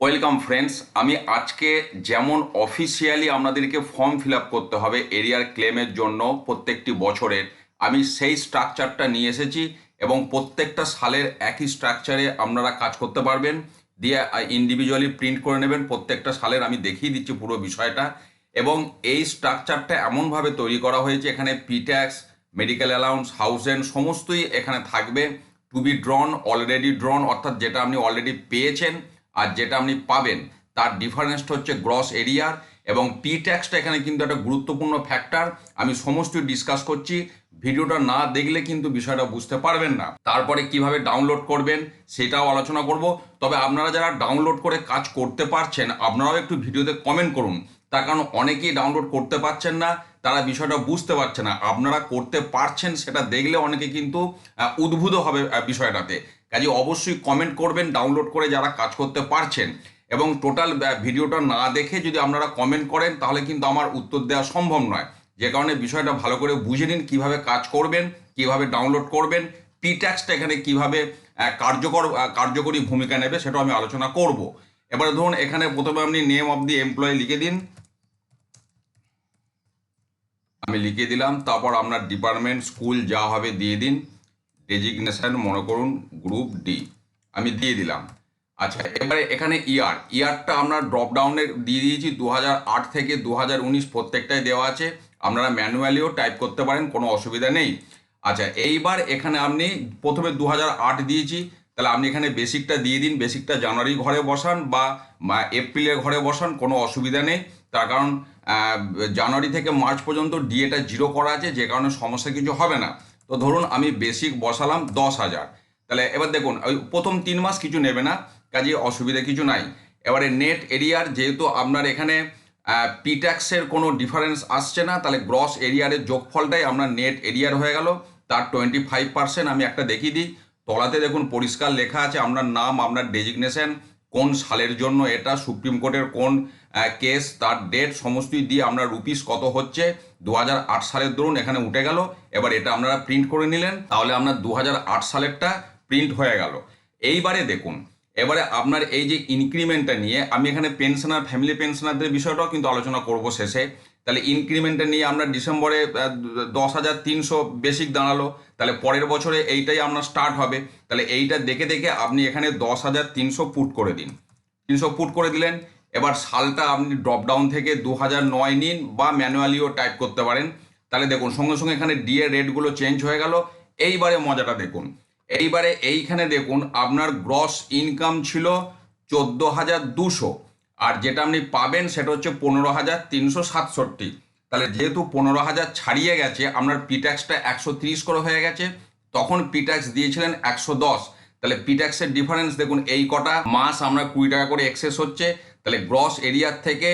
Welcome friends আমি আজকে যেমন অফিসিয়ালি আপনাদেরকে ফর্ম ফিল করতে হবে এরিয়ার ক্লেমের জন্য প্রত্যেকটি বছরের, আমি সেই স্ট্রাকচারটা নিয়ে এসেছি এবং প্রত্যেকটা সালের একই স্ট্রাকচারে আপনারা কাজ করতে পারবেন। দিয়ে ইন্ডিভিজুয়ালি প্রিন্ট করে নেবেন, প্রত্যেকটা সালের আমি দেখিয়ে দিচ্ছি পুরো বিষয়টা। এবং এই স্ট্রাকচারটা এমনভাবে তৈরি করা হয়েছে, এখানে P tax medical allowance house rent সমস্তই এখানে থাকবে। To be drawn already drawn অর্থাৎ যেটা আপনি অলরেডি পেয়েছেন আর যেটা আপনি পাবেন, তার ডিফারেন্সটা হচ্ছে গ্রস এরিয়ার এবং পি ট্যাক্সটা এখানে কিন্তু একটা গুরুত্বপূর্ণ ফ্যাক্টর আমি সমস্ত ডিসকাস করছি, ভিডিওটা না দেখলে কিন্তু বিষয়টা বুঝতে পারবেন না। তারপরে কীভাবে ডাউনলোড করবেন, সেটাও আলোচনা করব। তবে আপনারা যারা ডাউনলোড করে কাজ করতে পারছেন, আপনারাও একটু ভিডিওতে কমেন্ট করুন। তার কারণ অনেকেই ডাউনলোড করতে পারছেন না। তারা বিষয়টা বুঝতে পারছে না। আপনারা করতে পারছেন সেটা দেখলে অনেকে কিন্তু উদ্বুদ্ধ হবে বিষয়টাতে। কাজে অবশ্যই কমেন্ট করবেন ডাউনলোড করে যারা কাজ করতে পারছেন। এবং টোটাল ভিডিওটা না দেখে যদি আপনারা কমেন্ট করেন, তাহলে কিন্তু আমার উত্তর দেওয়া সম্ভব নয়। যে কারণে বিষয়টা ভালো করে বুঝে নিন, কীভাবে কাজ করবেন, কীভাবে ডাউনলোড করবেন পি ট্যাক্সটা এখানে কীভাবে কার্যকর কার্যকরী ভূমিকা নেবে সেটাও আমি আলোচনা করব। এবারে ধরুন, এখানে প্রথমে আপনি নেম অফ দি এমপ্লয়ি লিখে দিন। আমি লিখে দিলাম, তারপর আপনার ডিপার্টমেন্ট স্কুল যা হবে দিয়ে দিন। ডেজিগনেশন মনে করুন গ্রুপ ডি আমি দিয়ে দিলাম। আচ্ছা এবারে এখানে ইয়ার ইয়ারটা আপনার ড্রপ ডাউনে দিয়ে দিয়েছি দু থেকে দু উনিশ প্রত্যেকটাই দেওয়া আছে। আপনারা ম্যানুয়ালিও টাইপ করতে পারেন, কোনো অসুবিধা নেই। আচ্ছা এইবার এখানে আপনি প্রথমে দু দিয়েছি, তাহলে আপনি এখানে বেসিকটা দিয়ে দিন। বেসিকটা জানুয়ারি ঘরে বসান বা এপ্রিলের ঘরে বসান, কোনো অসুবিধা নেই। তার কারণ জানুয়ারি থেকে মার্চ পর্যন্ত ডিএটা জিরো করা আছে, যে কারণে সমস্যা কিছু হবে না। তো ধরুন, আমি বেসিক বসালাম দশ হাজার। তাহলে এবার দেখুন, ওই প্রথম তিন মাস কিছু নেবে না, কাজে অসুবিধা কিছু নাই। এবারে নেট এরিয়ার যেহেতু আপনার এখানে পিট্যাক্সের কোনো ডিফারেন্স আসছে না, তাহলে গ্রস এরিয়ারের যোগফলটাই আপনার নেট এরিয়ার হয়ে গেল। তার টোয়েন্টি ফাইভ পার্সেন্ট আমি একটা দেখিয়ে দিই। তলাতে দেখুন, পরিষ্কার লেখা আছে, আপনার নাম, আপনার ডেজিগনেশন কোন সালের জন্য এটা, সুপ্রিম কোর্টের কোন কেস, তার ডেট সমস্তই দিয়ে আপনার রুপিস কত হচ্ছে দু হাজার আট সালের ধরুন এখানে উঠে গেল, এবার এটা আপনারা প্রিন্ট করে নিলেন, তাহলে আপনার দু হাজার আট সালেরটা প্রিন্ট হয়ে গেল। এইবারে দেখুন, এবারে আপনার এই যে ইনক্রিমেন্টটা নিয়ে, আমি এখানে পেনশনার ফ্যামিলি পেনশনারদের বিষয়টাও কিন্তু আলোচনা করব শেষে। তাহলে ইনক্রিমেন্টটা নিয়ে আমরা ডিসেম্বরে দশ হাজার তিনশো বেসিক দাঁড়াল। তাহলে পরের বছরে এইটাই আপনার স্টার্ট হবে। তাহলে এইটা দেখে দেখে আপনি এখানে দশ হাজার তিনশো পুট করে দিন। তিনশো পুট করে দিলেন। এবার সালটা আপনি ড্রপ ডাউন থেকে দু হাজার নয় নিন বা ম্যানুয়ালিও টাইপ করতে পারেন। তাহলে দেখুন, সঙ্গে সঙ্গে এখানে ডিএ রেটগুলো চেঞ্জ হয়ে গেল। এইবারে মজাটা দেখুন। এইবারে এইখানে দেখুন, আপনার গ্রস ইনকাম ছিল চোদ্দ হাজার দুশো। আর যেটা আপনি পাবেন সেটা হচ্ছে পনেরো হাজার তিনশো সাতষট্টি। তাহলে যেহেতু পনেরো হাজার ছাড়িয়ে গেছে, আপনার পিট্যাক্সটা একশো তিরিশ করে হয়ে গেছে, তখন পিট্যাক্স দিয়েছিলেন একশো দশ। তাহলে পিট্যাক্সের ডিফারেন্স দেখুন, এই কটা মাস আমরা কুড়ি টাকা করে এক্সেস হচ্ছে, তাহলে গ্রস এরিয়ার থেকে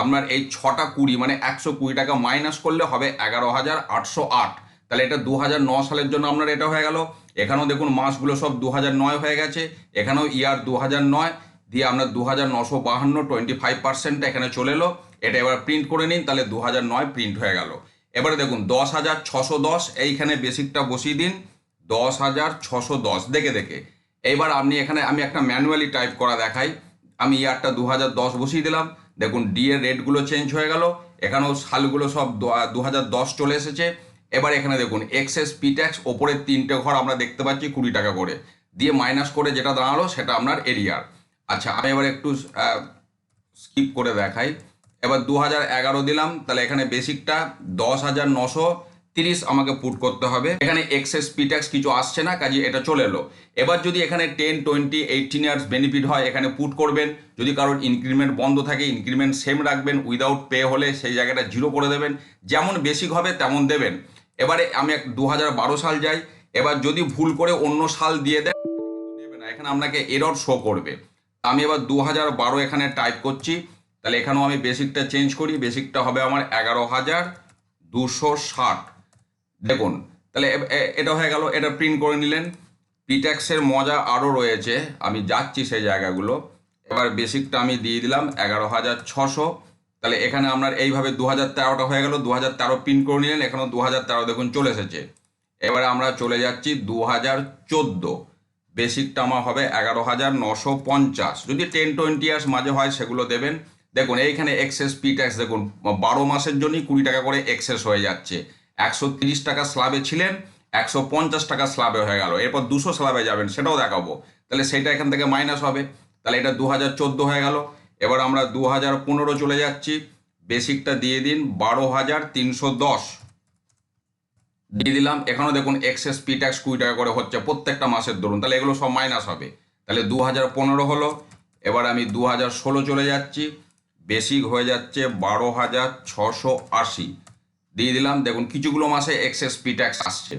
আপনার এই ছটা কুড়ি মানে একশো কুড়ি টাকা মাইনাস করলে হবে এগারো হাজার আটশো আট। তাহলে এটা দু হাজার ন সালের জন্য আপনার এটা হয়ে গেল। এখানেও দেখুন মাসগুলো সব দু হাজার নয় হয়ে গেছে, এখানেও ইয়ার দু হাজার নয়। দিয়ে আপনার দু হাজার নশো বাহান্ন টোয়েন্টি ফাইভ পার্সেন্টটা এখানে চলে এলো। এটা এবার প্রিন্ট করে নিন, তাহলে দু হাজার নয় প্রিন্ট হয়ে গেল। এবারে দেখুন দশ হাজার ছশো দশ, এইখানে বেসিকটা বসিয়ে দিন। দশ হাজার ছশো দশ, দেখে দেখে। এইবার আপনি এখানে, আমি একটা ম্যানুয়ালি টাইপ করা দেখাই। আমি ইয়ারটা দু হাজার দশ বসিয়ে দিলাম। দেখুন ডি এর রেটগুলো চেঞ্জ হয়ে গেল। এখানেও সালগুলো সব দু হাজার দশ চলে এসেছে। এবার এখানে দেখুন এক্সএস পি ট্যাক্স ওপরের তিনটে ঘর আমরা দেখতে পাচ্ছি কুড়ি টাকা করে। দিয়ে মাইনাস করে যেটা দাঁড়াল, সেটা আপনার এরিয়ার আচ্ছা আমি এবার একটু স্কিপ করে দেখাই। এবার দু হাজার এগারো দিলাম, তাহলে এখানে বেসিকটা দশ হাজার নশো তিরিশ আমাকে পুট করতে হবে। এখানে এক্সেস পিট্যাক্স কিছু আসছে না, কাজে এটা চলে এলো। এবার যদি এখানে ten twenty eighteen years benefit হয়, এখানে পুট করবেন। যদি কারোর ইনক্রিমেন্ট বন্ধ থাকে ইনক্রিমেন্ট সেম রাখবেন উইদাউট পে হলে সেই জায়গাটা জিরো করে দেবেন। যেমন বেসিক হবে, তেমন দেবেন। এবারে আমি এক দু হাজার বারো সাল যাই। এবার যদি ভুল করে অন্য সাল দিয়ে দেন এখানে আপনাকে এরর শো করবে। আমি এবার দু হাজার বারো এখানে টাইপ করছি। তাহলে এখানেও আমি বেসিকটা চেঞ্জ করি। বেসিকটা হবে আমার এগারো হাজার দুশো ষাট। দেখুন, তাহলে এটা হয়ে গেল, এটা প্রিন্ট করে নিলেন। পিট্যাক্সের মজা আরও রয়েছে। আমি যাচ্ছি সেই জায়গাগুলো। এবার বেসিকটা আমি দিয়ে দিলাম এগারো হাজার ছশো। তাহলে এখানে আপনার এইভাবে দু হাজার তেরোটা হয়ে গেল, দু হাজার তেরো প্রিন্ট করে নিলেন। এখানেও দু হাজার তেরো দেখুন চলে এসেছে। এবারে আমরা চলে যাচ্ছি দু হাজার চোদ্দ। বেসিকটা আমার হবে এগারো হাজার নশো পঞ্চাশ। যদি টেন টোয়েন্টি ইয়ার্স মাঝে হয়, সেগুলো দেবেন। দেখুন, এইখানে এক্সেস পি ট্যাক্স দেখুন, বারো মাসের জন্যই কুড়ি টাকা করে এক্সেস হয়ে যাচ্ছে। একশো তিরিশ টাকা স্ল্যাবে ছিলেন, একশো পঞ্চাশ টাকা স্ল্যাবে হয়ে গেল। এরপর দুশো স্ল্যাবে যাবেন, সেটাও দেখাবো। তাহলে সেটা এখান থেকে মাইনাস হবে। তাহলে এটা দু হাজার চোদ্দ হয়ে গেল। এবার আমরা দু হাজার পনেরো চলে যাচ্ছি। বেসিকটা দিয়ে দিন, বারো হাজার তিনশো দশ। দিয়ে দিলাম। এখানেও দেখুন এক্সেস পি ট্যাক্স কুড়ি টাকা করে হচ্ছে প্রত্যেকটা মাসের ধরুন। তাহলে এগুলো সব মাইনাস হবে। তাহলে দু হাজার পনেরো হলো। এবার আমি দু হাজার ষোলো চলে যাচ্ছি। বেসিক হয়ে যাচ্ছে বারো হাজার ছশো আশি। দিয়ে দিলাম। দেখুন কিছুগুলো মাসে এক্সেস পি ট্যাক্স আসছে।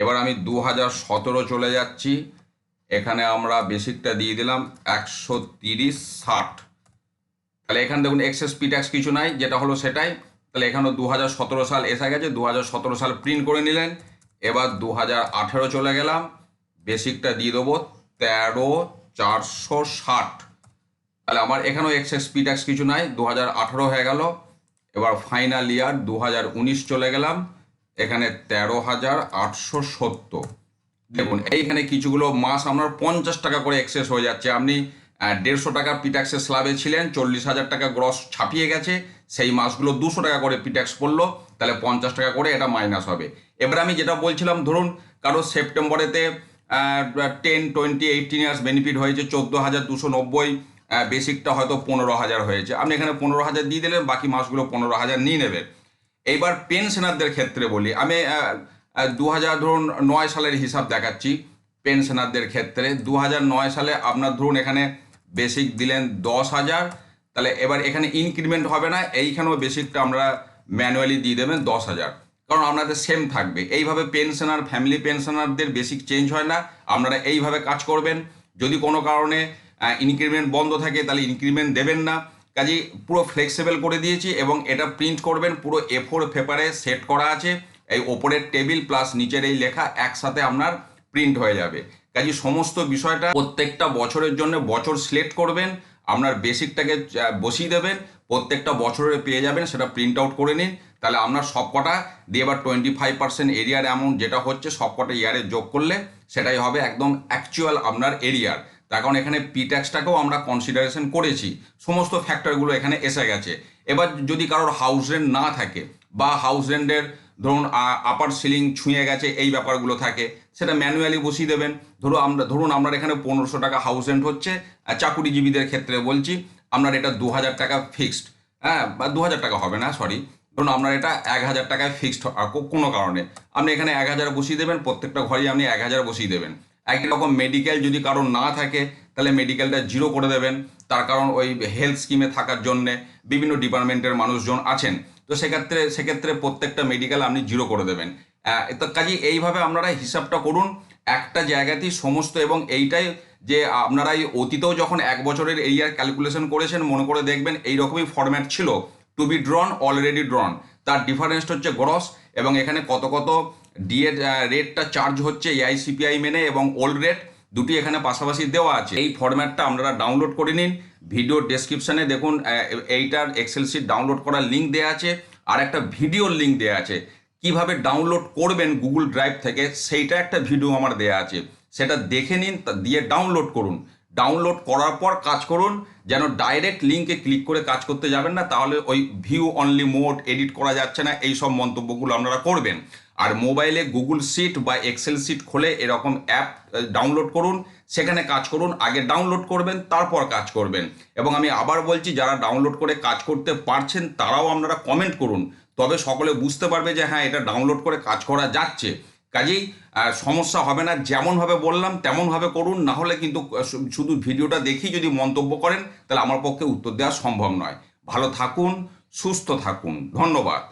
এবার আমি দু হাজার সতেরো চলে যাচ্ছি। এখানে আমরা বেসিকটা দিয়ে দিলাম একশো তিরিশ ষাট। তাহলে এখানে দেখুন এক্সেস পি ট্যাক্স কিছু নাই। যেটা হলো সেটাই। তাহলে এখানেও দু হাজার সতেরো সাল এসে গেছে দু হাজার সতেরো সাল প্রিন্ট করে নিলেন। এবার দু হাজার আঠেরো চলে গেলাম বেসিকটা দিয়ে দেবো, তেরো চারশো ষাট। তাহলে আমার এখানেও এক্সেস পি ট্যাক্স কিছু নাই দু হাজার আঠেরো হয়ে গেল। এবার ফাইনাল ইয়ার দু হাজার উনিশ চলে গেলাম, এখানে তেরো হাজার আটশো সত্তর। দেখুন, এইখানে কিছুগুলো মাস আপনার পঞ্চাশ টাকা করে এক্সেস হয়ে যাচ্ছে। আপনি দেড়শো টাকা পিট্যাক্সের স্ল্যাবে ছিলেন, চল্লিশ হাজার টাকা গ্রস ছাপিয়ে গেছে সেই মাসগুলো দুশো টাকা করে পিট্যাক্স পড়ল, তাহলে পঞ্চাশ টাকা করে এটা মাইনাস হবে। এবার আমি যেটা বলছিলাম, ধরুন কারও সেপ্টেম্বরেতে ten twenty eighteen years benefit হয়েছে চোদ্দ হাজার দুশো নব্বই বেসিকটা হয়তো পনেরো হাজার হয়েছে। আপনি এখানে পনেরো হাজার দিয়ে দিলেন, বাকি মাসগুলো পনেরো হাজার নিয়ে নেবেন। এইবার পেনশনারদের ক্ষেত্রে বলি, আমি দু হাজার ধরুন নয় সালের হিসাব দেখাচ্ছি পেনশনারদের ক্ষেত্রে দু হাজার নয় সালে আপনার ধরুন এখানে বেসিক দিলেন দশ হাজার তাহলে এবার এখানে ইনক্রিমেন্ট হবে না, এইখানেও বেসিকটা আমরা ম্যানুয়ালি দিয়ে দেবেন দশ হাজার। কারণ আপনাদের সেম থাকবে। এইভাবে পেনশনার ফ্যামিলি পেনশনারদের বেসিক চেঞ্জ হয় না, আপনারা এইভাবে কাজ করবেন। যদি কোনো কারণে ইনক্রিমেন্ট বন্ধ থাকে, তাহলে ইনক্রিমেন্ট দেবেন না। কাজেই পুরো ফ্লেক্সিবল করে দিয়েছি এবং এটা প্রিন্ট করবেন, পুরো এ ফোর পেপারে সেট করা আছে। এই ওপরের টেবিল প্লাস নিচের এই লেখা একসাথে আপনার প্রিন্ট হয়ে যাবে। কাজে সমস্ত বিষয়টা প্রত্যেকটা বছরের জন্য বছর সিলেক্ট করবেন। আপনার বেসিকটাকে বসিয়ে দেবেন, প্রত্যেকটা বছরে পেয়ে যাবেন, সেটা প্রিন্ট আউট করে নিন। তাহলে আপনার সবকটা দিয়ে এবার twenty five percent arrear amount যেটা হচ্ছে, সবকটা ইয়ারে যোগ করলে সেটাই হবে একদম অ্যাকচুয়াল আপনার এরিয়ার। তার কারণ এখানে পি ট্যাক্সটাকেও আমরা কনসিডারেশন করেছি। সমস্ত ফ্যাক্টরগুলো এখানে এসে গেছে। এবার যদি কারোর হাউস রেন্ট না থাকে বা হাউস রেন্টের ধরুন আপার সিলিং ছুঁয়ে গেছে, এই ব্যাপারগুলো থাকে। সেটা ম্যানুয়ালি বসিয়ে দেবেন। ধরুন, আমরা, ধরুন আপনার এখানে পনেরোশো টাকা হাউস রেন্ট হচ্ছে চাকুরিজীবীদের ক্ষেত্রে বলছি, আপনার এটা দু হাজার টাকা ফিক্সড হ্যাঁ বা দু হাজার টাকা হবে না সরি ধরুন, আপনার এটা এক হাজার টাকায় ফিক্সড কোনো কারণে। আপনি এখানে এক হাজার বসিয়ে দেবেন, প্রত্যেকটা ঘরেই আপনি এক হাজার বসিয়ে দেবেন। একই রকম মেডিকেল যদি কারোর না থাকে, তাহলে মেডিকেলটা জিরো করে দেবেন। তার কারণ ওই হেলথ স্কিমে থাকার জন্যে বিভিন্ন ডিপার্টমেন্টের মানুষজন আছেন। তো সেক্ষেত্রে সেক্ষেত্রে প্রত্যেকটা মেডিকেল আপনি জিরো করে দেবেন। তো কাজে এইভাবে আপনারা হিসাবটা করুন, একটা জায়গাতেই সমস্ত এবং এইটাই যে আপনারা এই অতীতেও যখন এক বছরের এরিয়ার ক্যালকুলেশন করেছেন, মনে করে দেখবেন এই রকমই ফরম্যাট ছিল to be drawn already drawn তার ডিফারেন্সটা হচ্ছে গ্রস এবং এখানে কত কত ডিএ রেটটা চার্জ হচ্ছে এআইসিপিআই মেনে এবং ওল্ড রেট দুটি এখানে পাশাপাশি দেওয়া আছে। এই ফরম্যাটটা আপনারা ডাউনলোড করে নিন। ভিডিও ডেসক্রিপশানে দেখুন এইটার এক্সেল শিট ডাউনলোড করার লিঙ্ক দেওয়া আছে। আর একটা ভিডিওর লিঙ্ক দেওয়া আছে। কীভাবে ডাউনলোড করবেন গুগল ড্রাইভ থেকে, সেইটা একটা ভিডিও আমার দেওয়া আছে। সেটা দেখে নিন দিয়ে ডাউনলোড করুন। ডাউনলোড করার পর কাজ করুন, যেন ডাইরেক্ট লিঙ্কে ক্লিক করে কাজ করতে যাবেন না, তাহলে ওই ভিউ অনলি মোড এডিট করা যাচ্ছে না এই সব মন্তব্যগুলো আপনারা করবেন। আর মোবাইলে গুগল সিট বা এক্সেল সিট খুলে এরকম অ্যাপ ডাউনলোড করুন, সেখানে কাজ করুন, আগে ডাউনলোড করবেন, তারপর কাজ করবেন। এবং আমি আবার বলছি, যারা ডাউনলোড করে কাজ করতে পারছেন, তারাও আপনারা কমেন্ট করুন। তবে সকলে বুঝতে পারবে যে হ্যাঁ এটা ডাউনলোড করে কাজ করা যাচ্ছে। কাজেই সমস্যা হবে না, যেমনভাবে বললাম, তেমনভাবে করুন, না হলে কিন্তু শুধু ভিডিওটা দেখেই যদি মন্তব্য করেন, তাহলে আমার পক্ষে উত্তর দেওয়া সম্ভব নয়। ভালো থাকুন, সুস্থ থাকুন। ধন্যবাদ।